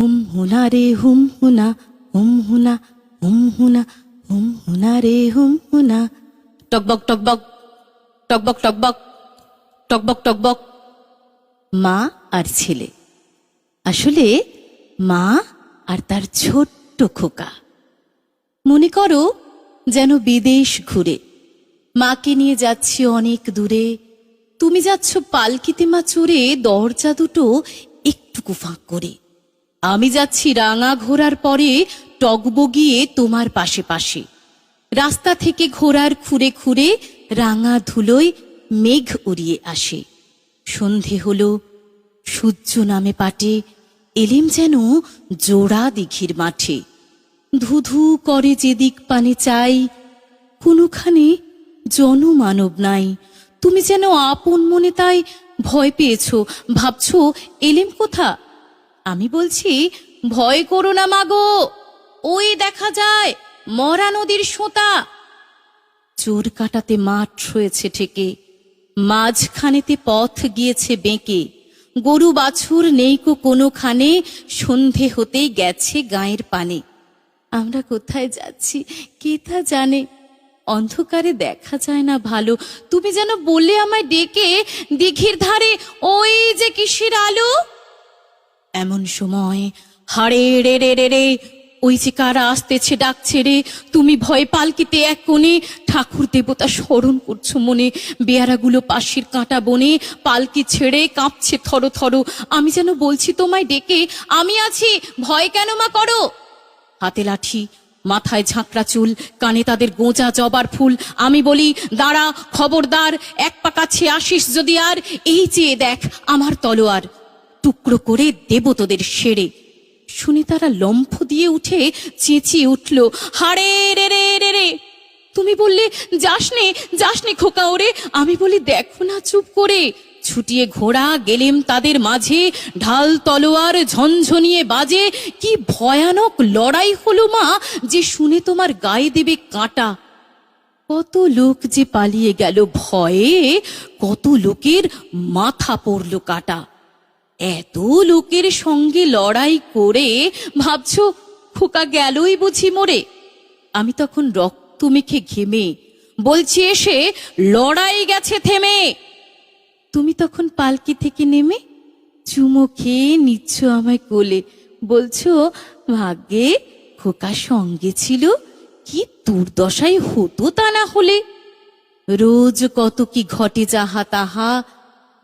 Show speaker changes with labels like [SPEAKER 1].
[SPEAKER 1] হুম হুনা রে হুম হুনা হুম হুনা হুম হুনা হুম হুনা রে হুম হুনা। টকবক টকবক টকবক টকবক টকবক টকবক মা আর ছেলে। আসলে মা আর তার ছোট্ট খোকা। মনে করো যেন বিদেশ ঘুরে। মাকে নিয়ে যাচ্ছি অনেক দূরে। তুমি যাচ্ছ পালকিতে মা চড়ে দরজা দুটো একটুকু ফাঁক করে। আমি যাচ্ছি রাঙা ঘোড়ার পরে টগবগিয়ে তোমার পাশে পাশে। রাস্তা থেকে ঘোড়ার খুঁড়ে খুঁড়ে রাঙা ধুলোয় মেঘ উড়িয়ে আসে। সন্ধে হল, সূর্য নামে পাটে, এলিম যেন জোড়া দিঘির মাঠে। ধুধু করে যেদিক পানে চাই, কোনোখানে জনমানব নাই। তুমি যেন আপন মনে তাই ভয় পেয়েছ, ভাবছ এলেম কোথা? আমি বলছি, ভয় করো না মাগো। ওই দেখা যায়, মরা নদীর সোঁতা। চোর কাটাতে মাঠ হয়েছে ঠেকে, মাঝখানেতে পথ গিয়েছে বেঁকে। গরু বাছুর নেইকো কোনোখানে, সন্ধে হতেই গেছে গায়ের পানে। আমরা কোথায় যাচ্ছি, কে তা জানে? অন্ধকারে দেখা যায় না ভালো। তুমি যেন বলে আমায় ডেকে দিঘির ধারে, ওই যে কিসের আলো? এমন সময়, হাড়ে রে রে রে রে, ওই যে কারা আসতেছে, ডাকছে রে, তুমি ভয় পালকিতে এক কোণে ঠাকুর দেবতা স্মরণ করছ মনে, বেয়ারাগুলো পাশের কাঁটা বনে, পালকি ছেড়ে কাঁপছে থর থর, আমি যেন বলছি তোমায় ডেকে, আমি আছি, ভয় কেন মা করো? হাতে লাঠি, মাথায় ঝাঁকড়া চুল, কানে তাদের গোঁজা জবার ফুল, আমি বলি, দাঁড়া, খবরদার, এক পা কাছে আসিস যদি আর, এই চেয়ে দেখ, আমার তলোয়ার। টুকরো করে দেব তোদের সেরে। শুনে তারা লম্ফ দিয়ে উঠে চেঁচিয়ে উঠল, হাড়ে, রে রে রে রে! তুমি বললে, যাসনে যাসনে খোকা ওরে আমি বলি, দেখো না চুপ করে। ছুটিয়ে ঘোড়া গেলেম তাদের মাঝে, ঢাল তলোয়ার ঝনঝনিয়ে বাজে। কি ভয়ানক লড়াই হলো মা, যে শুনে তোমার গায়ে দেবে কাঁটা। কত লোক যে পালিয়ে গেল ভয়ে, কত লোকের মাথা পড়ল কাটা। এত লোকের সঙ্গে লড়াই করে ভাবছ খোকা গেলই বুঝি মরে। আমি তখন রক্ত মেখে ঘেমে বলছি, এসে লড়াই গেছে, থেমে। তুমি তখন পালকি থেকে নেমে চুমো খেয়ে নিচ্ছ আমায় কোলে। বলছো, ভাগ্যে খোকা সঙ্গে ছিল, কি দুর্দশাই হতো তা না হলে। রোজ কত কি ঘটে যাহা তাহা